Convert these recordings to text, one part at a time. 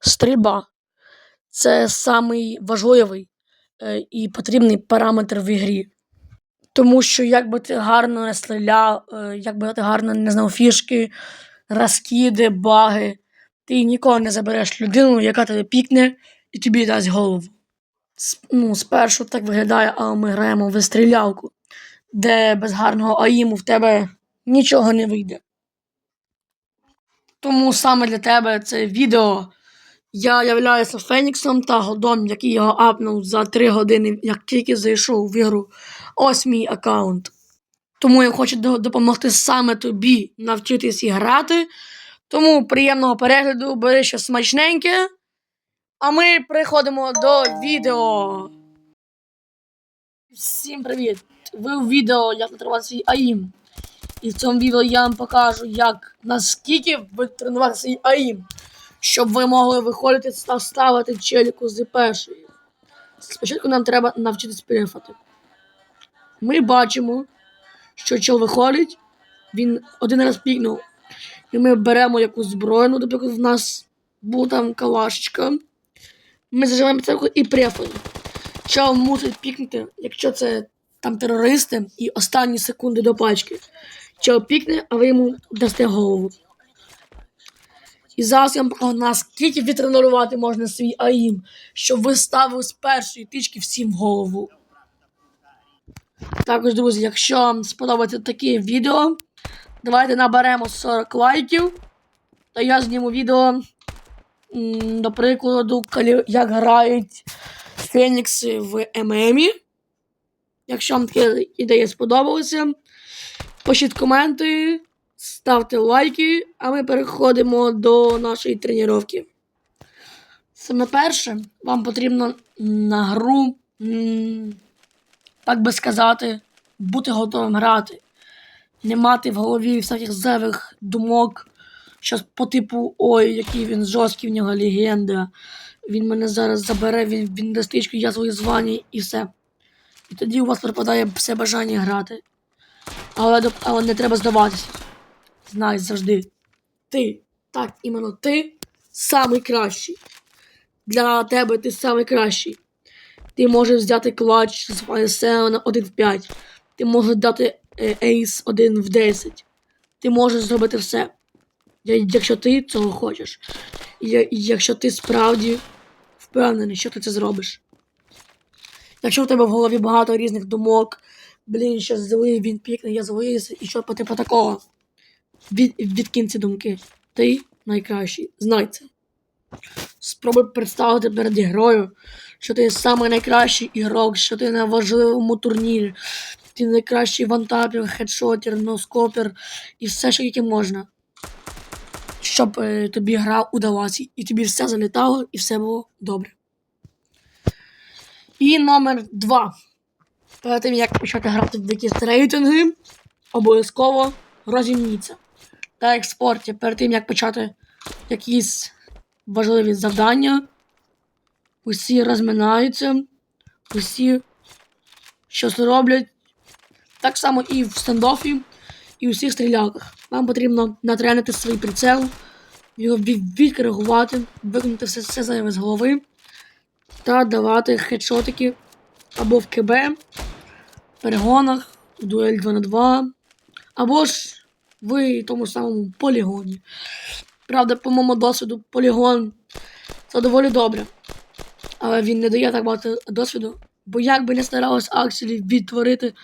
Стрільба це самий важливий е, і потрібний параметр в ігрі. Тому що як би ти гарно не стріляв, е, як би ти гарно не знав фішки, розкиди, баги, ти ніколи не забереш людину, яка тебе пікне і тобі дасть голову. Ну, спершу так виглядає, але ми граємо в стрілялку, де без гарного аїму в тебе нічого не вийде. Тому саме для тебе це відео. Я являюся Феніксом та Голдом, який його апнув за 3 години, як тільки зайшов в ігру. Ось мій аккаунт. Тому я хочу допомогти саме тобі навчитись грати. Тому приємного перегляду, бери щось смачненьке. А ми переходимо до відео. Всім привіт! Ви у відео, як натренувати свій АІМ. І в цьому відео я вам покажу, як наскільки ви тренувати свій АІМ, щоб ви могли виходити та ставити челіку з першої. Спочатку нам треба навчитись перефати. Ми бачимо, що чел виходить, він один раз пікнув. І ми беремо якусь зброю, ну, наприклад, в нас був там калашечка. Ми заживаємо церкву і префаємо. Чел мусить пікнути, якщо це там терористи, і останні секунди до пачки. Чел пікне, а ви йому дасте голову. І зараз я вам покажу, наскільки відтренувати можна свій АІМ, щоб ви ставили з першої тички всім в голову. Також, друзі, якщо вам сподобається таке відео, давайте наберемо 40 лайків. Та я зніму відео, до прикладу, як грають Фенікси в ММі. Якщо вам таке ідея сподобалася, пишіть коменти, ставте лайки, а ми переходимо до нашої тренування. Саме перше, вам потрібно на гру, так би сказати, бути готовим грати. Не мати в голові всяких зайвих думок, щось по типу ой, який він жорсткий, в нього легенда. Він мене зараз забере, він, він дасть я своє звання і все. І тоді у вас пропадає все бажання грати. Але, але не треба здаватися. Знай завжди. Ти, так, іменно ти самий кращий. Для тебе ти самий кращий. Ти можеш взяти клач з Файсео на 1 в 5. Ти можеш дати е, ейс 1 в 10. Ти можеш зробити все. Якщо ти цього хочеш. Якщо ти справді впевнений, що ти це зробиш. Якщо в тебе в голові багато різних думок, блін, що злий, він пікне, я злився, і що типу такого. Від, відкинь ці думки. Ти найкращий. Знай це. Спробуй представити перед грою, що ти самий найкращий ігрок, що ти на важливому турнірі, ти найкращий вантапер, хедшотер, носкопер і все, що тільки можна. Щоб е, тобі гра удалася, і тобі все залітало, і все було добре. І номер два. Перед тим, як почати грати в якісь рейтинги, обов'язково розімніться. Та як в спорті, перед тим, як почати якісь важливі завдання, усі розминаються, усі щось роблять. Так само і в стендофі, і у всіх стрілялках. Вам потрібно натренити свій прицел, його від- відкоригувати, виконати все, все зайве з голови та давати хедшотики або в КБ, в перегонах, в дуель 2 на 2, або ж в тому самому полігоні. Правда, по моєму досвіду, полігон це доволі добре. Але він не дає так багато досвіду. Бо як би не старалась Акселі відтворити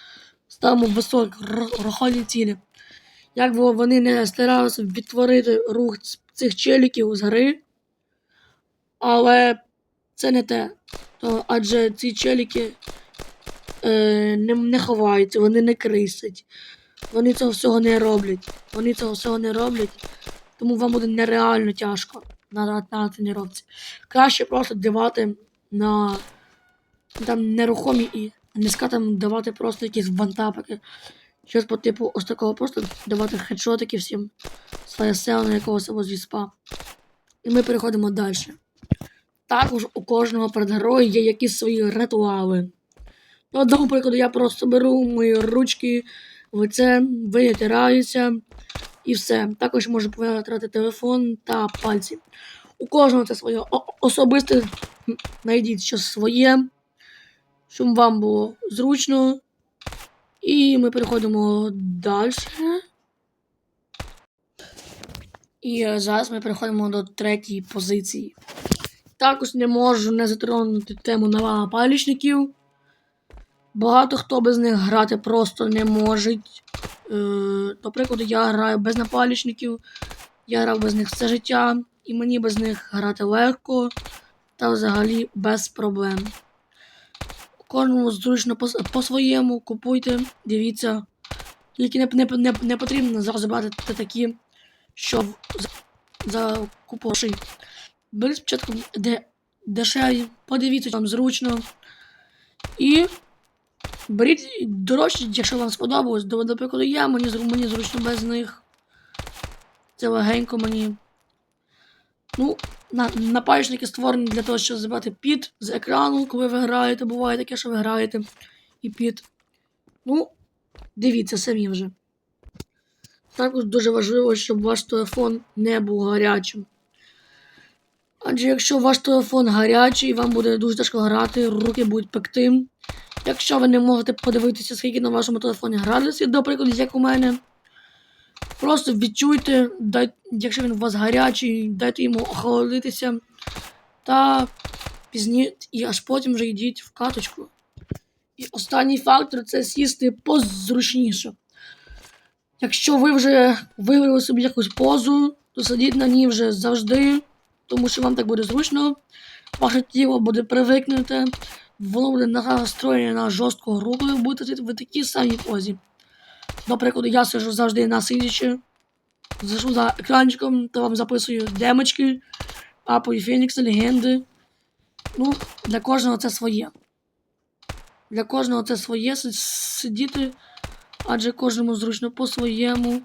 саму високі рухальні цілі. Як би вони не старалися відтворити рух цих челіків з гри, але це не те. То, адже ці челіки е, не, не ховаються, вони не крисять. Вони цього всього не роблять. Вони цього всього не роблять, тому вам буде нереально тяжко на, на, тренувці. Краще просто давати на там нерухомі і низька там давати просто якісь вантапики. Щось по типу ось такого, просто давати хедшотики всім своє села на якогось або зі спа. І ми переходимо далі. Також у кожного перед є якісь свої ритуали. Ну, одного прикладу я просто беру мої ручки, лице, витираюся і все. Також можу потратити телефон та пальці. У кожного це своє особисте. М, Знайдіть щось своє, щоб вам було зручно. І ми переходимо далі. І зараз ми переходимо до третьої позиції. Також не можу не затронути тему напалічників. Багато хто без них грати просто не може. Е, до прикладу, я граю без напалічників. Я грав без них все життя, і мені без них грати легко та взагалі без проблем. Кожному зручно по- по-своєму, купуйте, дивіться. Тільки не, не, не, не потрібно зразу брати такі, що за, за спочатку де, дешеві, подивіться, вам зручно. І беріть дорожчі, якщо вам сподобалось. До, прикладу, я, мені, мені зручно без них. Це легенько мені. Ну, на, створені для того, щоб забрати під з екрану, коли ви граєте. Буває таке, що ви граєте і під. Ну, дивіться самі вже. Також дуже важливо, щоб ваш телефон не був гарячим. Адже якщо ваш телефон гарячий, вам буде дуже тяжко грати, руки будуть пекти. Якщо ви не можете подивитися, скільки на вашому телефоні градусів, до прикладу, як у мене, просто відчуйте, дай, якщо він у вас гарячий, дайте йому охолодитися. Та пізніше, і аж потім вже йдіть в каточку. І останній фактор це сісти позручніше. Якщо ви вже вибрали собі якусь позу, то сидіть на ній вже завжди, тому що вам так буде зручно. Ваше тіло буде привикнути, воно буде настроєне на жорстку гру, ви будете в такій самій позі. Наприклад, я сижу завжди на сидячи, зайшов за екранчиком та вам записую демочки, Апо Фенікс, легенди. Ну, для кожного це своє. Для кожного це своє сидіти, адже кожному зручно по-своєму.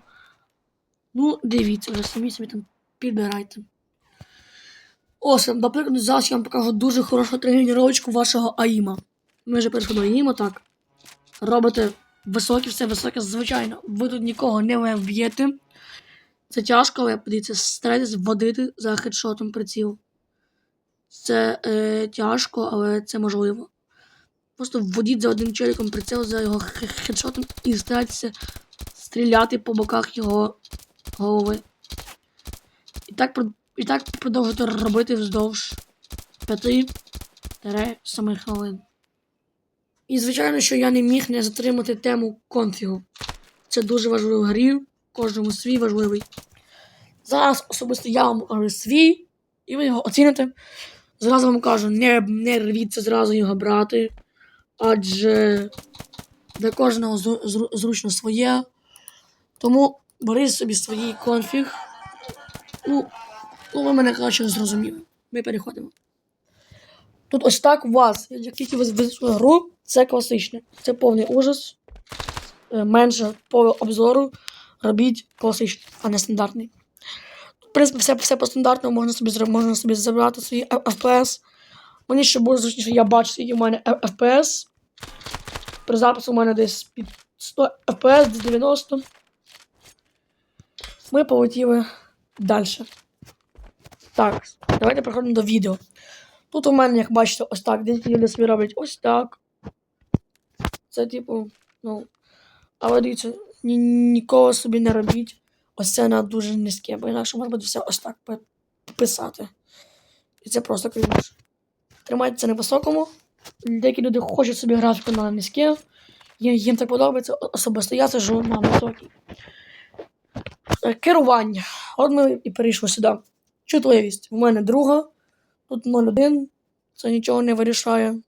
Ну, дивіться, вже самі собі там підбирайте. Ось, наприклад, зараз я вам покажу дуже хорошу тренувачку вашого АІМа. Ми вже перейшли до АІМа, так. Робите високе, все високе, звичайно. Ви тут нікого не вб'єте. Це тяжко, але подивіться, старайтесь вводити за хедшотом приціл. Це е, тяжко, але це можливо. Просто вводіть за одним челіком приціл за його хедшотом і старайтеся стріляти по боках його голови. І так, і так продовжуйте робити вздовж 5-7 хвилин. І звичайно, що я не міг не затримати тему конфігу. Це дуже важливо в кожному свій важливий. Зараз особисто я вам кажу свій, і ви його оціните. Зразу вам кажу, не, не рвіться зразу його брати, адже для кожного зру- зру- зручно своє. Тому беріть собі свій конфіг. Ну, ну ви мене краще зрозуміли. Ми переходимо. Тут ось так у вас, як тільки ви вийшли гру, це класичне. Це повний ужас. Е, Менше по обзору робіть класичний, а не стандартний. В принципі, все, все по стандартному можна собі, можна собі забрати свій FPS. Мені ще буде зручніше, я бачу, скільки в мене FPS. При запису у мене десь під 100 FPS, десь 90. Ми полетіли далі. Так, давайте переходимо до відео. Тут у мене, як бачите, ось так. Деякі люди собі роблять ось так. Це типу, ну. Але дивіться, ні, нікого собі не робіть. Ось це на дуже низьке, бо інакше можна буде все ось так писати. І це просто крінж. Тримайте це на високому. Деякі люди хочуть собі графіку на низьке. Їм, їм так подобається. Особисто я сижу на високій. Е, Керування. От ми і перейшли сюди. Чутливість. У мене друга. Тут 0,1. Це нічого не вирішає.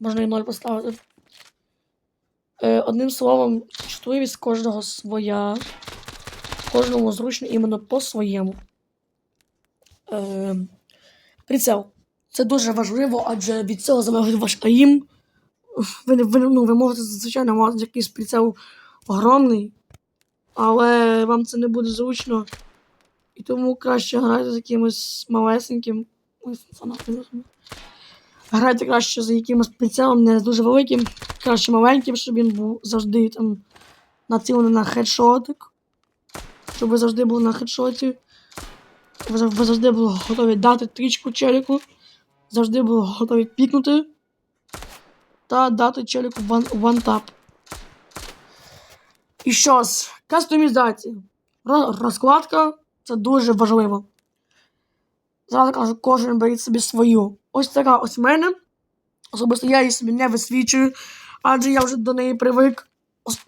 Можна і 0 поставити. Е, одним словом, чутливість кожного своя. Кожному зручно іменно по-своєму. Е, прицел. Це дуже важливо, адже від цього залежить ваш АІМ. Ви, ви, ну, ви можете, звичайно, мати якийсь прицел огромний, але вам це не буде зручно. І тому краще грайте з якимось малесеньким. Ой. Грайте краще за якимось прицелом, не дуже великим, краще маленьким, щоб він був завжди там націлений на хедшотик. Щоб ви завжди були на хедшоті. ви, завжди були готові дати трічку челіку, завжди були готові пікнути та дати челіку вантап. І що ж, кастомізація. Розкладка це дуже важливо. Зразу кажу, кожен беріть собі свою. Ось така ось в мене. Особисто я її собі не висвічую, адже я вже до неї привик.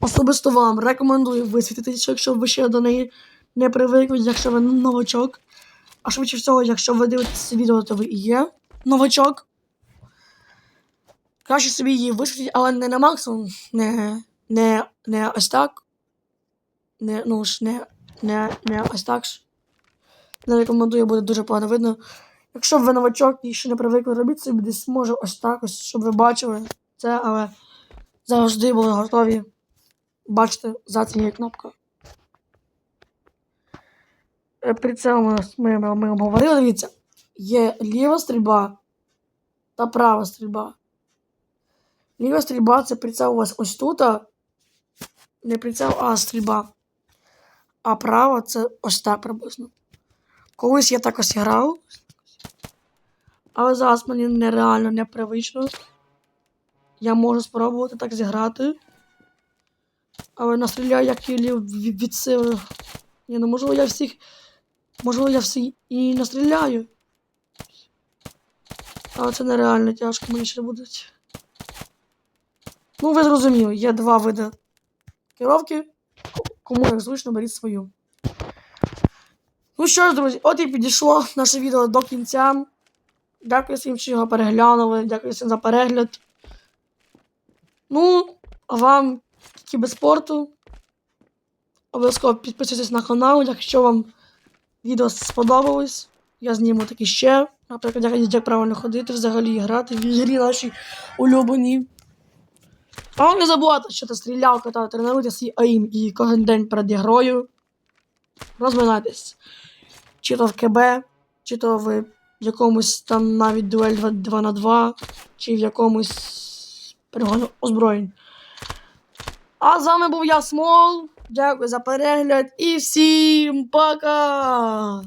Особисто вам рекомендую висвітитися, якщо ви ще до неї не привикли, якщо ви новачок. А швидше всього, якщо ви дивитеся відео, то ви і є новачок. Краще собі її висвітити, але не на максимум, не, не, не ось так. Не, ну ж, не, не, не ось так ж. Не рекомендую, буде дуже погано видно. Якщо ви новачок і ще не привикли, робіть собі десь може ось так, ось, щоб ви бачили це, але завжди були готові бачити за цією кнопкою. Е, Прицел ми, ми, ми, обговорили, дивіться. Є ліва стрільба та права стрільба. Ліва стрільба це прицел у вас ось тут. Не прицел, а стрільба. А права це ось так приблизно. Колись я так ось грав. Але зараз мені нереально непривично. Я можу спробувати так зіграти. Але настріляю як Ілі від, сили. Ні, ну можливо я всіх. Можливо, я всі і настріляю. Але це нереально тяжко мені ще буде. Ну, ви зрозуміли, є два види керовки. Кому як зручно, беріть свою. Ну що ж, друзі, от і підійшло наше відео до кінця. Дякую всім, що його переглянули. Дякую всім за перегляд. Ну, а вам кіберспорту. Обов'язково підписуйтесь на канал, якщо вам відео сподобалось. Я зніму такі ще. Наприклад, як, як правильно ходити, взагалі грати в ігрі наші улюблені. А не забувайте, що це стрілялка та тренуйте свій аїм і кожен день перед ігрою. Розминайтесь. Чи то в КБ, чи то в якомусь там навіть дуель 2, 2 на 2, чи в якомусь перегону озброєнь. А з вами був я Смол. Дякую за перегляд і всім пока!